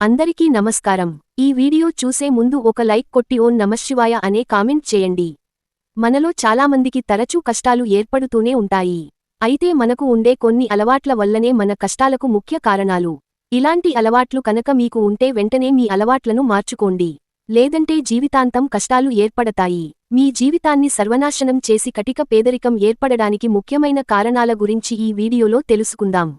అందరికీ నమస్కారం. ఈ వీడియో చూసే ముందు ఒక లైక్ కొట్టి ఓన్ నమశివాయ అనే కామెంట్ చేయండి. మనలో చాలామందికి తరచూ కష్టాలు ఏర్పడుతూనే ఉంటాయి. అయితే మనకు ఉండే కొన్ని అలవాట్ల వల్లనే మన కష్టాలకు ముఖ్య కారణాలు. ఇలాంటి అలవాట్లు కనుక మీకు ఉంటే వెంటనే మీ అలవాట్లను మార్చుకోండి. లేదంటే జీవితాంతం కష్టాలు ఏర్పడతాయి. మీ జీవితాన్ని సర్వనాశనం చేసి కటిక పేదరికం ఏర్పడడానికి ముఖ్యమైన కారణాల గురించి ఈ వీడియోలో తెలుసుకుందాం.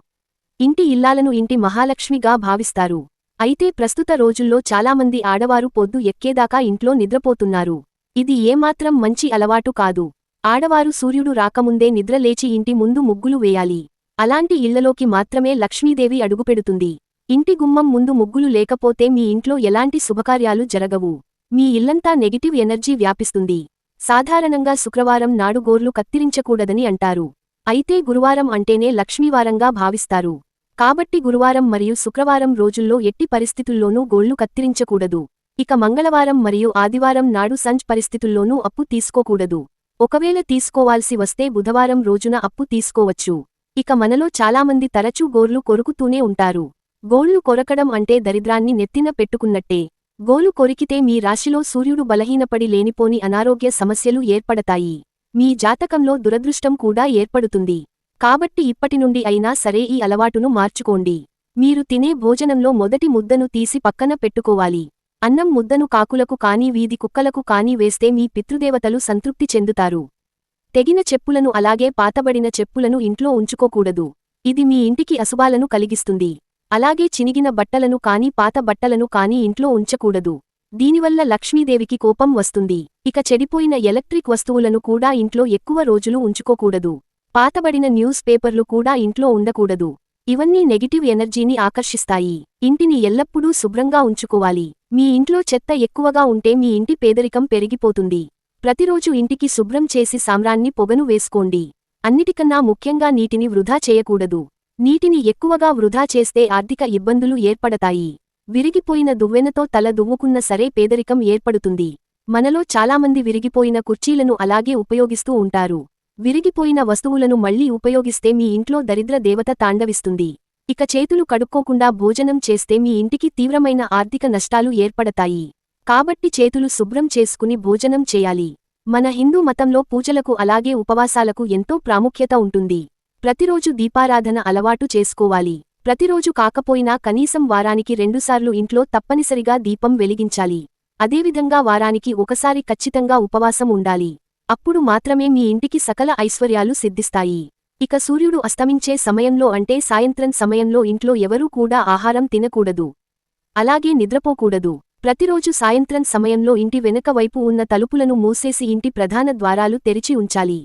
ఇంటి ఇల్లాలను ఇంటి మహాలక్ష్మిగా భావిస్తారు. అయితే ప్రస్తుత రోజుల్లో చాలామంది ఆడవారు పొద్దు ఎక్కేదాకా ఇంట్లో నిద్రపోతున్నారు. ఇది ఏమాత్రం మంచి అలవాటు కాదు. ఆడవారు సూర్యుడు రాకముందే నిద్రలేచి ఇంటి ముందు ముగ్గులు వేయాలి. అలాంటి ఇళ్ళలోకి మాత్రమే లక్ష్మీదేవి అడుగుపెడుతుంది. ఇంటి గుమ్మం ముందు ముగ్గులు లేకపోతే మీ ఇంట్లో ఎలాంటి శుభకార్యాలు జరగవు. మీ ఇల్లంతా నెగిటివ్ ఎనర్జీ వ్యాపిస్తుంది. సాధారణంగా శుక్రవారం నాడు గోర్లు కత్తిరించకూడదని అంటారు. అయితే గురువారం అంటేనే లక్ష్మీవారంగా భావిస్తారు. కాబట్టి గురువారం మరియు శుక్రవారం రోజుల్లో ఎట్టి పరిస్థితుల్లోనూ గోళ్ళు కత్తిరించకూడదు. ఇక మంగళవారం మరియు ఆదివారం నాడు సంజ్ పరిస్థితుల్లోనూ అప్పు తీసుకోకూడదు. ఒకవేళ తీసుకోవాల్సి వస్తే బుధవారం రోజున అప్పు తీసుకోవచ్చు. ఇక మనలో చాలామంది తరచూ గోర్లు కొరుకుతూనే ఉంటారు. గోళ్ళు కొరకడం అంటే దరిద్రాన్ని నెత్తిన పెట్టుకున్నట్టే. గోలు కొరికితే మీ రాశిలో సూర్యుడు బలహీనపడి లేనిపోని అనారోగ్య సమస్యలు ఏర్పడతాయి. మీ జాతకంలో దురదృష్టం కూడా ఏర్పడుతుంది. కాబట్టి ఇప్పటి నుండి అయినా సరే ఈ అలవాటును మార్చుకోండి. మీరు తినే భోజనంలో మొదటి ముద్దను తీసి పక్కన పెట్టుకోవాలి. అన్నం ముద్దను కాకులకు కాని వీధి కుక్కలకు కాని వేస్తే మీ పితృదేవతలు సంతృప్తి చెందుతారు. తెగిన చెప్పులను అలాగే పాతబడిన చెప్పులను ఇంట్లో ఉంచుకోకూడదు. ఇది మీ ఇంటికి అశుభాలను కలిగిస్తుంది. అలాగే చినిగిన బట్టలను కాని పాత బట్టలను కాని ఇంట్లో ఉంచకూడదు. దీనివల్ల లక్ష్మీదేవికి కోపం వస్తుంది. ఇక చెడిపోయిన ఎలక్ట్రిక్ వస్తువులను కూడా ఇంట్లో ఎక్కువ రోజులు ఉంచుకోకూడదు. పాతబడిన న్యూస్ పేపర్లు కూడా ఇంట్లో ఉండకూడదు. ఇవన్నీ నెగిటివ్ ఎనర్జీని ఆకర్షిస్తాయి. ఇంటిని ఎల్లప్పుడూ శుభ్రంగా ఉంచుకోవాలి. మీ ఇంట్లో చెత్త ఎక్కువగా ఉంటే మీ ఇంటి పేదరికం పెరిగిపోతుంది. ప్రతిరోజు ఇంటికి శుభ్రం చేసి సామ్రాన్ని పొగను వేసుకోండి. అన్నిటికన్నా ముఖ్యంగా నీటిని వృధా చేయకూడదు. నీటిని ఎక్కువగా వృధా చేస్తే ఆర్థిక ఇబ్బందులు ఏర్పడతాయి. విరిగిపోయిన దువ్వెనతో తల దువ్వుకున్న సరే పేదరికం ఏర్పడుతుంది. మనలో చాలామంది విరిగిపోయిన కుర్చీలను అలాగే ఉపయోగిస్తూ ఉంటారు. విరిగిపోయిన వస్తువులను మళ్ళీ ఉపయోగిస్తే మీ ఇంట్లో దరిద్ర దేవత తాండవిస్తుంది. ఇక చేతులు కడుక్కోకుండా భోజనం చేస్తే మీ ఇంటికి తీవ్రమైన ఆర్థిక నష్టాలు ఏర్పడతాయి. కాబట్టి చేతులు శుభ్రం చేసుకుని భోజనం చేయాలి. మన హిందూ మతంలో పూజలకు అలాగే ఉపవాసాలకు ఎంతో ప్రాముఖ్యత ఉంటుంది. ప్రతిరోజు దీపారాధన అలవాటు చేసుకోవాలి. ప్రతిరోజు కాకపోయినా కనీసం వారానికి రెండుసార్లు ఇంట్లో తప్పనిసరిగా దీపం వెలిగించాలి. అదేవిధంగా వారానికి ఒకసారి ఖచ్చితంగా ఉపవాసం ఉండాలి. అప్పుడు మాత్రమే మీ ఇంటికి సకల ఐశ్వర్యాలు సిద్ధిస్తాయి. ఇక సూర్యుడు అస్తమించే సమయంలో అంటే సాయంత్రం సమయంలో ఇంట్లో ఎవరూ కూడా ఆహారం తినకూడదు. అలాగే నిద్రపోకూడదు. ప్రతిరోజు సాయంత్రం సమయంలో ఇంటి వెనుక వైపు ఉన్న తలుపులను మూసేసి ఇంటి ప్రధాన ద్వారాలు తెరిచి ఉంచాలి.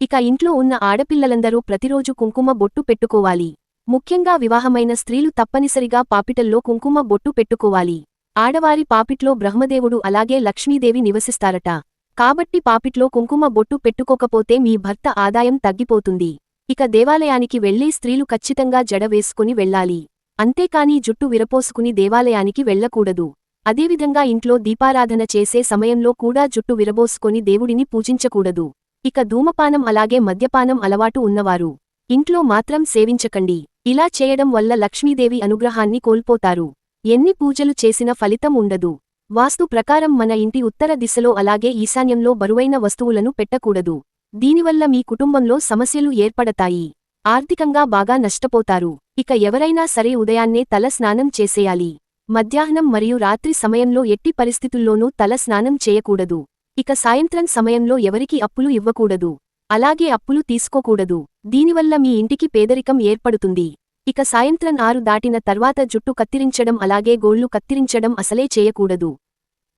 ఇక ఇంట్లో ఉన్న ఆడపిల్లలందరూ ప్రతిరోజు కుంకుమ బొట్టు పెట్టుకోవాలి. ముఖ్యంగా వివాహమైన స్త్రీలు తప్పనిసరిగా పాపిటల్లో కుంకుమ బొట్టు పెట్టుకోవాలి. ఆడవారి పాపిట్లో బ్రహ్మదేవుడు అలాగే లక్ష్మీదేవి నివసిస్తారట. కాబట్టి పాపిట్లో కుంకుమ బొట్టు పెట్టుకోకపోతే మీ భర్త ఆదాయం తగ్గిపోతుంది. ఇక దేవాలయానికి వెళ్ళే స్త్రీలు ఖచ్చితంగా జడ వేసుకుని వెళ్ళాలి. అంతేకాని జుట్టు విరపోసుకుని దేవాలయానికి వెళ్ళకూడదు అదేవిధంగా ఇంట్లో దీపారాధన చేసే సమయంలో కూడా జుట్టు విరబోసుకొని దేవుడిని పూజించకూడదు. ఇక ధూమపానం అలాగే మద్యపానం అలవాటు ఉన్నవారు. ఇంట్లో మాత్రం సేవించకండి. ఇలా చేయడం వల్ల లక్ష్మీదేవి అనుగ్రహాన్ని కోల్పోతారు. ఎన్ని పూజలు చేసినా ఫలితం ఉండదు. వాస్తు ప్రకారం మన ఇంటి ఉత్తర దిశలో అలాగే ఈశాన్యంలో బరువైన వస్తువులను పెట్టకూడదు. దీనివల్ల మీ కుటుంబంలో సమస్యలు ఏర్పడతాయి. ఆర్థికంగా బాగా నష్టపోతారు. ఇక ఎవరైనా సరే ఉదయాన్నే తల స్నానం చేసేయాలి. మధ్యాహ్నం మరియు రాత్రి సమయంలో ఎట్టి పరిస్థితుల్లోనూ తల స్నానం చేయకూడదు. ఇక సాయంత్రం సమయంలో ఎవరికి అప్పులు ఇవ్వకూడదు. అలాగే అప్పులు తీసుకోకూడదు. దీనివల్ల మీ ఇంటికి పేదరికం ఏర్పడుతుంది. ఇక సాయంత్రం ఆరు దాటిన తర్వాత జుట్టు కత్తిరించడం అలాగే గోళ్ళు కత్తిరించడం అసలే చేయకూడదు.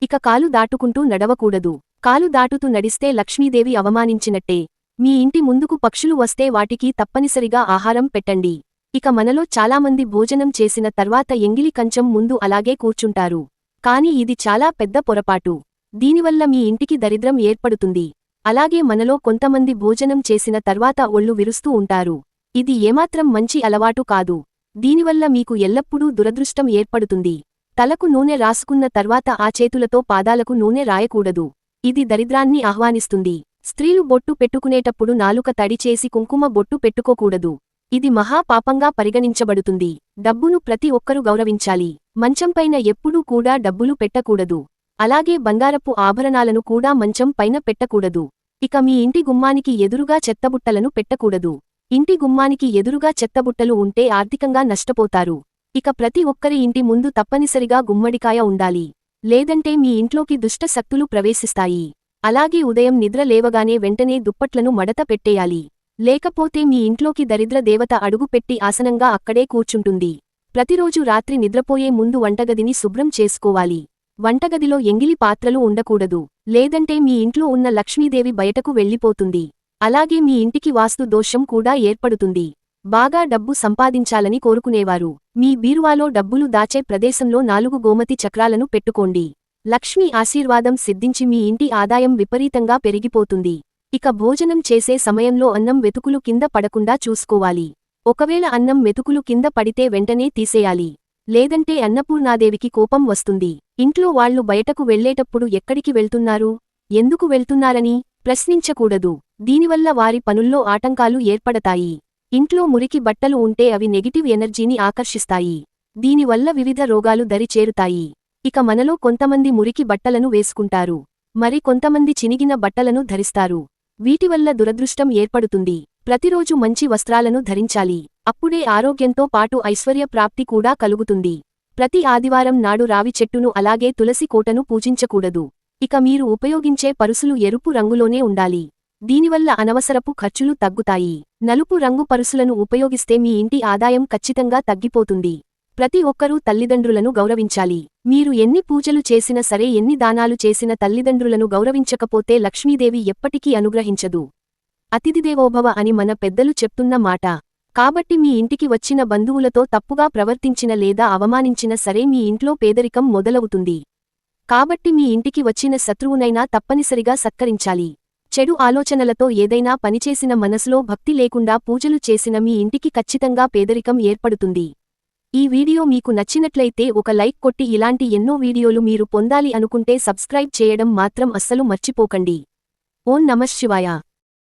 ఇక కాలు దాటుకుంటూ నడవకూడదు. కాలు దాటుతూ నడిస్తే లక్ష్మీదేవి అవమానించినట్టే. మీ ఇంటి ముందుకు పక్షులు వస్తే వాటికి తప్పనిసరిగా ఆహారం పెట్టండి. ఇక మనలో చాలామంది భోజనం చేసిన తర్వాత ఎంగిలి కంచం ముందు అలాగే కూర్చుంటారు. కాని ఇది చాలా పెద్ద పొరపాటు. దీనివల్ల మీ ఇంటికి దరిద్రం ఏర్పడుతుంది. అలాగే మనలో కొంతమంది భోజనం చేసిన తర్వాత ఒళ్ళు విరుస్తూ ఉంటారు. ఇది ఏమాత్రం మంచి అలవాటు కాదు. దీనివల్ల మీకు ఎల్లప్పుడూ దురదృష్టం ఏర్పడుతుంది. తలకు నూనె రాసుకున్న తర్వాత ఆ చేతులతో పాదాలకు నూనె రాయకూడదు. ఇది దరిద్రాన్ని ఆహ్వానిస్తుంది. స్త్రీలు బొట్టు పెట్టుకునేటప్పుడు నాలుక తడిచేసి కుంకుమ బొట్టు పెట్టుకోకూడదు. ఇది మహాపాపంగా పరిగణించబడుతుంది. డబ్బును ప్రతి ఒక్కరూ గౌరవించాలి. మంచంపైన ఎప్పుడూ కూడా డబ్బులు పెట్టకూడదు. అలాగే బంగారపు ఆభరణాలను కూడా మంచం పైన పెట్టకూడదు. ఇక మీ ఇంటి గుమ్మానికి ఎదురుగా చెత్తబుట్టలను పెట్టకూడదు. ఇంటి గుమ్మానికి ఎదురుగా చెత్తబుట్టలు ఉంటే ఆర్థికంగా నష్టపోతారు. ఇక ప్రతి ఒక్కరి ఇంటి ముందు తప్పనిసరిగా గుమ్మడికాయ ఉండాలి. లేదంటే మీ ఇంట్లోకి దుష్ట శక్తులు ప్రవేశిస్తాయి. అలాగే ఉదయం నిద్ర లేవగానే వెంటనే దుప్పట్లను మడత పెట్టేయాలి. లేకపోతే మీ ఇంట్లోకి దరిద్ర దేవత అడుగు పెట్టి ఆసనంగా అక్కడే కూర్చుంటుంది. ప్రతిరోజు రాత్రి నిద్రపోయే ముందు వంటగదిని శుభ్రం చేసుకోవాలి. వంటగదిలో ఎంగిలి పాత్రలు ఉండకూడదు. లేదంటే మీ ఇంట్లో ఉన్న లక్ష్మీదేవి బయటకు వెళ్ళిపోతుంది. అలాగే మీ ఇంటికి వాస్తు దోషం కూడా ఏర్పడుతుంది. బాగా డబ్బు సంపాదించాలని కోరుకునేవారు. మీ బీరువాలో డబ్బులు దాచే ప్రదేశంలో నాలుగు గోమతి చక్రాలను పెట్టుకోండి. లక్ష్మీ ఆశీర్వాదం సిద్ధించి మీ ఇంటి ఆదాయం విపరీతంగా పెరిగిపోతుంది. ఇక భోజనం చేసే సమయంలో అన్నం వెతుకులు కింద పడకుండా చూసుకోవాలి. ఒకవేళ అన్నం మెతుకులు కింద పడితే వెంటనే తీసేయాలి. లేదంటే అన్నపూర్ణాదేవికి కోపం వస్తుంది. ఇంట్లో వాళ్ళు బయటకు వెళ్ళేటప్పుడు ఎక్కడికి వెళ్తున్నారు? ఎందుకు వెళ్తున్నారని ప్రశ్నించకూడదు. దీనివల్ల వారి పనుల్లో ఆటంకాలు ఏర్పడతాయి. ఇంట్లో మురికి బట్టలు ఉంటే అవి నెగిటివ్ ఎనర్జీని ఆకర్షిస్తాయి. దీనివల్ల వివిధ రోగాలు దరి చేరుతాయి. ఇక మనలో కొంతమంది మురికి బట్టలను వేసుకుంటారు. మరి కొంతమంది చినిగిన బట్టలను ధరిస్తారు. వీటివల్ల దురదృష్టం ఏర్పడుతుంది. ప్రతిరోజు మంచి వస్త్రాలను ధరించాలి. అప్పుడే ఆరోగ్యంతో పాటు ఐశ్వర్య ప్రాప్తి కూడా కలుగుతుంది. ప్రతి ఆదివారం నాడు రావి చెట్టును అలాగే తులసి కోటను పూజించకూడదు. ఇక మీరు ఉపయోగించే పరుసులు ఎరుపు రంగులోనే ఉండాలి. దీనివల్ల అనవసరపు ఖర్చులు తగ్గుతాయి. నలుపు రంగు పరుసులను ఉపయోగిస్తే మీ ఇంటి ఆదాయం ఖచ్చితంగా తగ్గిపోతుంది. ప్రతి ఒక్కరూ తల్లిదండ్రులను గౌరవించాలి. మీరు ఎన్ని పూజలు చేసినా సరే ఎన్ని దానాలు చేసిన తల్లిదండ్రులను గౌరవించకపోతే లక్ష్మీదేవి ఎప్పటికీ అనుగ్రహించదు. అతిథిదేవోభవ అని మన పెద్దలు చెప్తున్న మాట. కాబట్టి మీ ఇంటికి వచ్చిన బంధువులతో తప్పుగా ప్రవర్తించిన లేదా అవమానించిన సరే మీ ఇంట్లో పేదరికం మొదలవుతుంది. కాబట్టి మీ ఇంటికి వచ్చిన శత్రువునైనా తప్పనిసరిగా సత్కరించాలి. చెడు ఆలోచనలతో ఏదైనా పనిచేసిన మనసులో భక్తి లేకుండా పూజలు చేసిన మీ ఇంటికి ఖచ్చితంగా పేదరికం ఏర్పడుతుంది. ఈ వీడియో మీకు నచ్చినట్లయితే ఒక లైక్ కొట్టి ఇలాంటి ఎన్నో వీడియోలు మీరు పొందాలి అనుకుంటే సబ్స్క్రైబ్ చేయడం మాత్రం అస్సలు మర్చిపోకండి. ఓం నమఃశివాయ